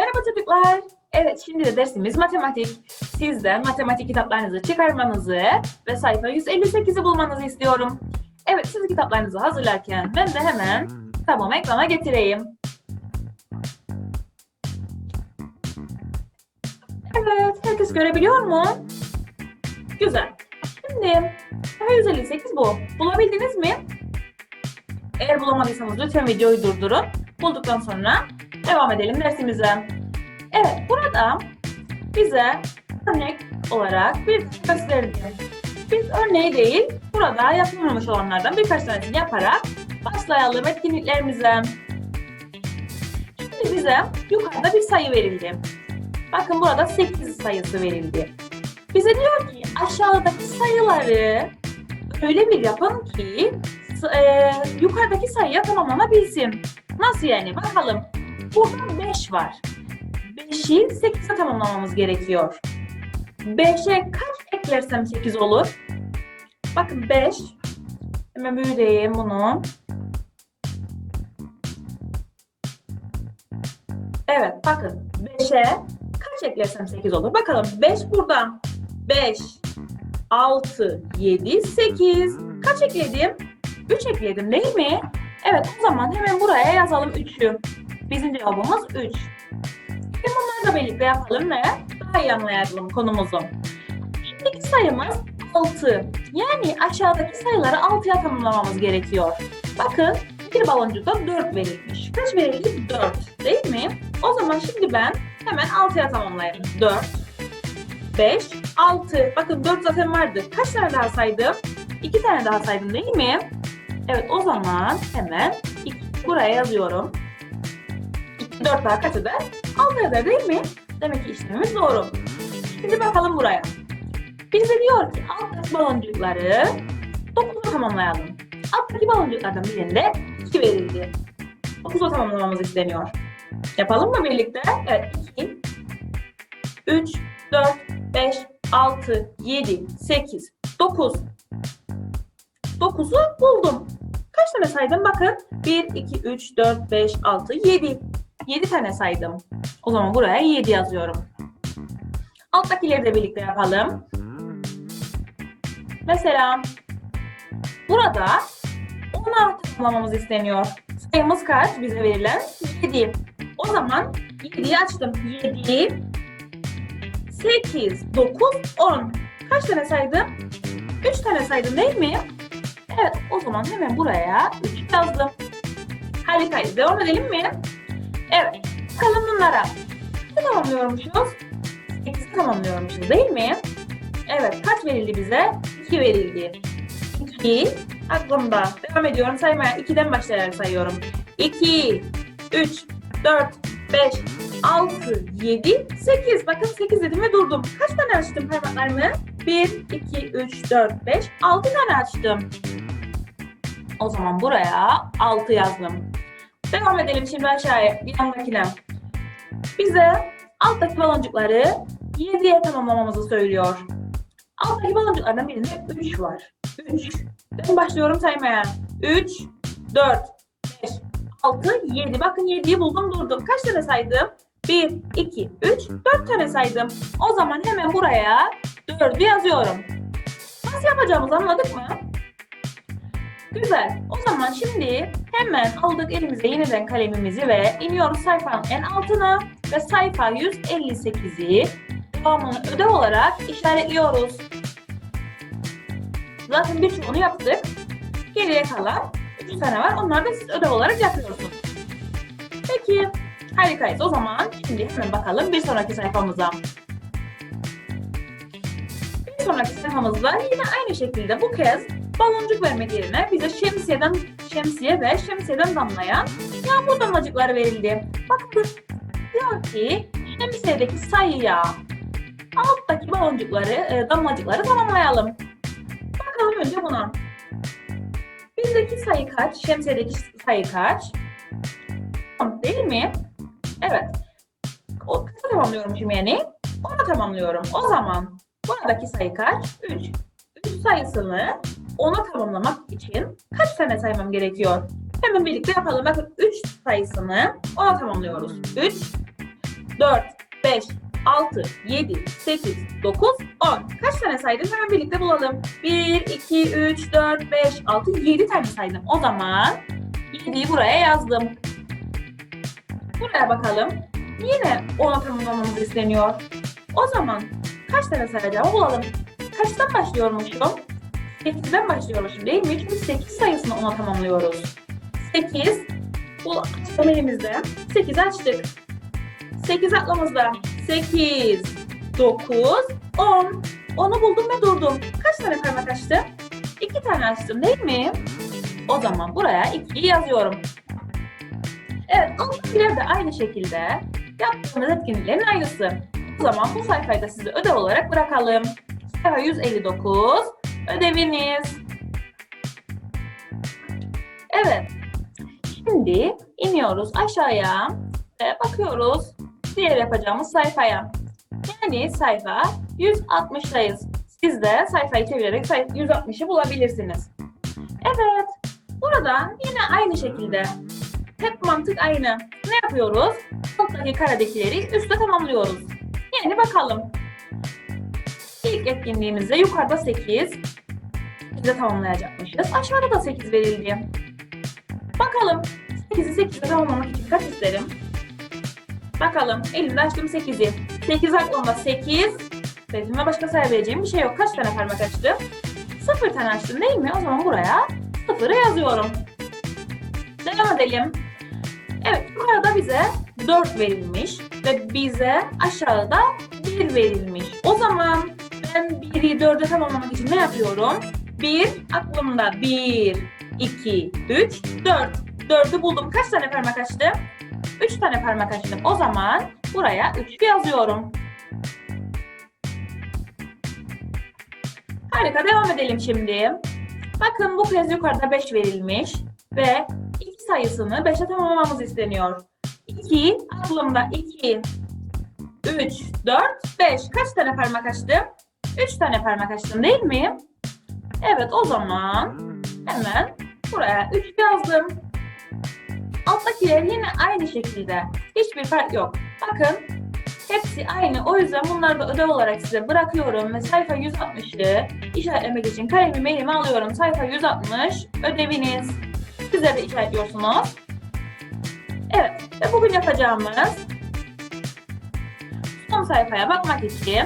Merhaba çocuklar. Evet şimdi de dersimiz matematik. Sizden matematik kitaplarınızı çıkarmanızı ve sayfa 158'i bulmanızı istiyorum. Evet siz kitaplarınızı hazırlarken ben de hemen kitabımı ekrana getireyim. Evet herkes görebiliyor mu? Güzel. Şimdi sayfa 158 bu. Bulabildiniz mi? Eğer bulamadıysanız lütfen videoyu durdurun. Bulduktan sonra devam edelim dersimize. Evet, burada bize örnek olarak bir gösterdi. Biz örneği değil, burada yapılmamış olanlardan birkaç tanesini yaparak başlayalım etkinliklerimize. Şimdi bize yukarıda bir sayı verildi. Bakın burada 8 sayısı verildi. Bize diyor ki aşağıdaki sayıları öyle bir yapın ki e, yukarıdaki sayıya tamamlanabilsin. Nasıl yani? Bakalım. Burada 5 var. 5'i 8'e tamamlamamız gerekiyor. 5'e kaç eklersem 8 olur? Bakın 5. Hemen büyüteyim bunu. Evet bakın 5'e kaç eklersem 8 olur? Bakalım 5 buradan. 5, 6, 7, 8. Kaç ekledim? 3 ekledim değil mi? Evet o zaman hemen buraya yazalım 3'ü. Bizim cevabımız 3. Şimdi bunları da birlikte yapalım ve daha iyi anlayalım konumuzu. Şimdiki sayımız 6. Yani aşağıdaki sayıları 6'ya tamamlamamız gerekiyor. Bakın bir baloncukta 4 verilmiş. Kaç verildi? 4. Değil mi? O zaman şimdi ben hemen 6'ya tamamlayayım. 4, 5, 6. Bakın 4 zaten vardı. Kaç tane daha saydım? 2 tane daha saydım değil mi? Evet o zaman hemen buraya yazıyorum. 2, 4 daha kaç eder? 6 eder değil mi? Demek ki işlemimiz doğru. Şimdi bakalım buraya. Bize diyor ki alttaki baloncukları 9'a tamamlayalım. Alttaki baloncuklardan birinde 2 verildi. 9'a tamamlamamız isteniyor. Yapalım mı birlikte? Evet 2, 3, 4, 5, 6, 7, 8, 9. 9'u buldum. Kaç tane saydım? Bakın 1, 2, 3, 4, 5, 6, 7. 7 tane saydım. O zaman buraya 7 yazıyorum. Alttakileri de birlikte yapalım. Mesela burada 10'a tamamlamamız isteniyor. Sayımız kaç? Bize verilen 7. O zaman 7'yi açtım. 7, 8, 9, 10. Kaç tane saydım? 3 tane saydım değil mi? Evet o zaman hemen buraya 3 yazdım. Harikayız. Devam edelim mi? Evet. Bakalım bunlara. Ne tamamlıyormuşuz? 8'i tamamlıyormuşuz değil mi? Evet. Kaç verildi bize? 2 verildi. 2 aklımda. Devam ediyorum saymaya. 2'den başlayarak sayıyorum. 2 3 4 5 6 7 8. Bakın 8 dedim ve durdum. Kaç tane açtım parmaklarımı? 1 2 3 4 5 6 tane açtım. O zaman buraya 6 yazdım. Devam edelim şimdi aşağıya yanındakine. Bize alttaki baloncukları 7'ye tamamlamamızı söylüyor. Alttaki baloncuklardan birinde 3 var. 3. Ben başlıyorum saymaya. 3, 4, 5, 6, 7. Bakın 7'yi buldum durdum. Kaç tane saydım? 1, 2, 3, 4 tane saydım. O zaman hemen buraya 4'ü yazıyorum. Nasıl yapacağımızı anladık mı? Güzel. O zaman şimdi hemen aldık elimize yeniden kalemimizi ve iniyoruz sayfanın en altına ve sayfa 158'i devamını ödev olarak işaretliyoruz. Zaten birçoğunu yaptık. Geriye kalan 3 tane var. Onları da siz ödev olarak yapıyorsunuz. Peki. Harikayız. O zaman şimdi hemen bakalım bir sonraki sayfamıza. Bir sonraki sayfamızda yine aynı şekilde bu kez baloncuk vermek yerine bize şemsiyeden şemsiye ve şemsiyeden damlayan yağmur damlacıkları verildi. Bakın diyor ki şemsiyedeki sayıya alttaki baloncukları, e, damlacıkları tamamlayalım. Bakalım önce buna. Bizdeki sayı kaç? Şemsiyedeki sayı kaç? Değil mi? Evet. O kaça tamamlıyormuşum yani? Ona tamamlıyorum. O zaman buradaki sayı kaç? 3. 3 sayısını ona tamamlamak için kaç tane saymam gerekiyor? Hemen birlikte yapalım. Bakın 3 sayısını ona tamamlıyoruz. 3, 4, 5, 6, 7, 8, 9, 10. Kaç tane saydım? Hemen birlikte bulalım. 1, 2, 3, 4, 5, 6, 7 tane saydım. O zaman 7'yi buraya yazdım. Buraya bakalım. Yine 10'a tamamlamamız isteniyor. O zaman kaç tane sayacağımı bulalım. Kaçtan başlıyormuşum? 8'den başlıyormuşum değil mi? Çünkü 8 sayısını 10'a tamamlıyoruz. 8, bu açalım elimizde. 8 açtık. 8 aklımızda. 8, 9, 10. 10'u buldum ve durdum. Kaç tane parmak açtım? 2 tane açtım değil mi? O zaman buraya 2'yi yazıyorum. Evet, alttakiler de aynı şekilde yaptığımız etkinliklerin aynısı. O zaman bu sayfayı da size ödev olarak bırakalım. Sayfa 159, ödeviniz. Evet, şimdi iniyoruz aşağıya ve bakıyoruz diğer yapacağımız sayfaya. Yani sayfa 160'dayız. Siz de sayfayı çevirerek sayfa 160'ı bulabilirsiniz. Evet, burada yine aynı şekilde hep mantık aynı. Ne yapıyoruz? Alttaki karedekileri üstte tamamlıyoruz. Yani bakalım. İlk etkinliğimizde yukarıda 8. Bizde tamamlayacakmışız. Aşağıda da 8 verildi. Bakalım. 8'i 8'e tamamlamak için kaç isterim? Bakalım. Elimde açtım 8'i. 8 aklımda 8. Betimle başka sayabileceğim bir şey yok. Kaç tane parmak açtım? 0 tane açtım değil mi? O zaman buraya 0'ı yazıyorum. Devam edelim. Evet, yukarıda bize 4 verilmiş ve bize aşağıda 1 verilmiş. O zaman ben 1'i 4'e tamamlamak için ne yapıyorum? 1, aklımda 1, 2, 3, 4. 4'ü buldum. Kaç tane parmak açtım? 3 tane parmak açtım. O zaman buraya 3 yazıyorum. Harika, devam edelim şimdi. Bakın bu kez yukarıda 5 verilmiş ve 2 sayısını 5'e tamamlamamız isteniyor. 2, aklımda 2, 3, 4, 5. Kaç tane parmak açtım? 3 tane parmak açtım değil mi? Evet o zaman hemen buraya 3 yazdım. Alttakiler yine aynı şekilde. Hiçbir fark yok. Bakın hepsi aynı. O yüzden bunları da ödev olarak size bırakıyorum ve sayfa 160'ı işaretlemek için kalemimi elime alıyorum. Sayfa 160 ödeviniz. Sizler de işaretliyorsunuz. Evet ve bugün yapacağımız son sayfaya bakmak için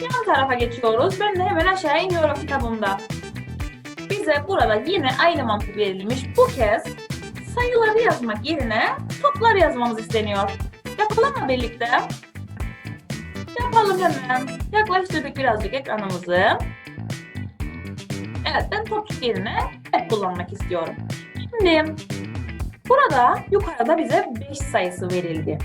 yan tarafa geçiyoruz. Ben de hemen aşağı iniyorum kitabımda. Bize burada yine aynı mantık verilmiş. Bu kez sayıları yazmak yerine toplar yazmamız isteniyor. Yapalım mı birlikte? Yapalım hemen. Yaklaştırdık birazcık ekranımızı. Evet ben topçuk yerine hep kullanmak istiyorum. Şimdi burada yukarıda bize 5 sayısı verildi.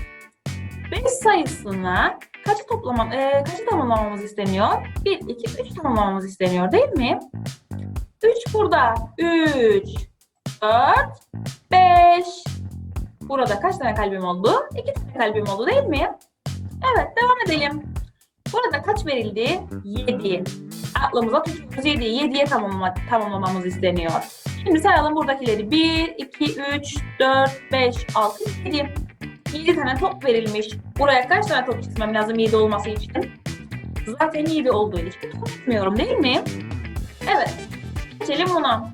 5 sayısına kaçı toplamam, e, kaçı tamamlamamız isteniyor? 1, 2, 3 tamamlamamız isteniyor değil mi? 3 burada. 3, 4, 5. Burada kaç tane kalbim oldu? 2 tane kalbim oldu değil mi? Evet devam edelim. Burada kaç verildi? 7. Aklımıza tutuyoruz 7. 7'ye tamamlama, tamamlamamız isteniyor. Şimdi sayalım buradakileri. 1, 2, 3, 4, 5, 6, 7. 7 tane top verilmiş. Buraya kaç tane top çizmem lazım 7 olması için? Zaten 7 olduğu için top etmiyorum değil mi? Evet. Geçelim buna.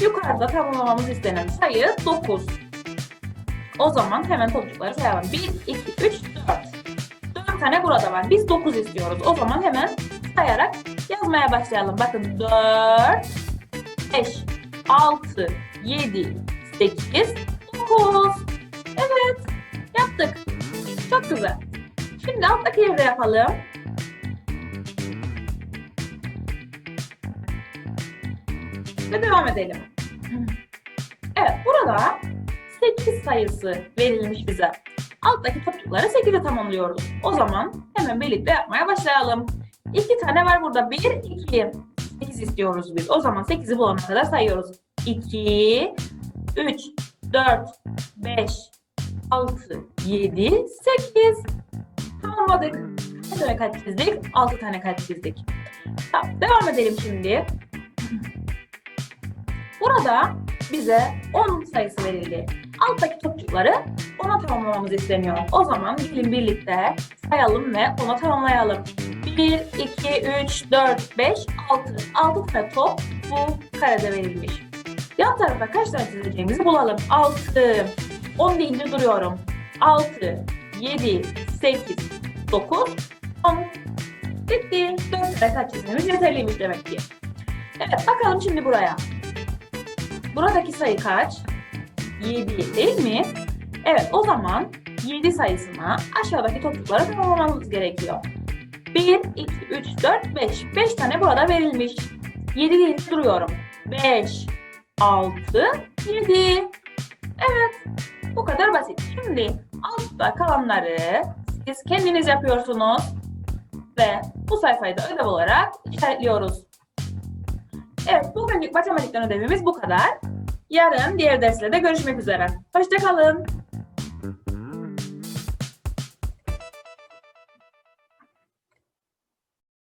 Yukarıda tamamlamamız istenen sayı 9. O zaman hemen topçukları sayalım. 1, 2, 3, 4. 4 tane burada var. Biz 9 istiyoruz. O zaman hemen sayarak yazmaya başlayalım. Bakın 4, 5, 6, 7, 8, 9. Çok güzel. Şimdi alttaki yerde yapalım. Ve devam edelim. Evet burada 8 sayısı verilmiş bize. Alttaki topçukları 8'e tamamlıyoruz. O zaman hemen birlikte yapmaya başlayalım. 2 tane var burada. 1, 2. 8 istiyoruz biz. O zaman 8'i bulana kadar sayıyoruz. 2, 3, 4, 5, 6, 7, 8. Tamamladık. Ne tane kalp çizdik? 6 tane kalp çizdik. Tamam, devam edelim şimdi. Burada bize 10 sayısı verildi. alttaki topçukları ona tamamlamamız isteniyor. O zaman gelin birlikte sayalım ve ona tamamlayalım. 1, 2, 3, 4, 5, 6. 6 tane top bu karede verilmiş. Yan tarafa kaç tane çizeceğimizi bulalım. 6. 10 deyince duruyorum. 6, 7, 8, 9, 10. Bitti. 4 tane kaç çizmemiz yeterliymiş demek ki. Evet bakalım şimdi buraya. Buradaki sayı kaç? 7 değil mi? Evet o zaman 7 sayısına aşağıdaki topçukları tamamlamamız gerekiyor. 1, 2, 3, 4, 5. 5 tane burada verilmiş. 7 deyince duruyorum. 5, 6, 7. Evet. Bu kadar basit. Şimdi altta kalanları siz kendiniz yapıyorsunuz. Ve bu sayfayı da ödev olarak işaretliyoruz. Evet, bugünlük matematikten ödevimiz bu kadar. Yarın diğer derslerde görüşmek üzere. Hoşçakalın.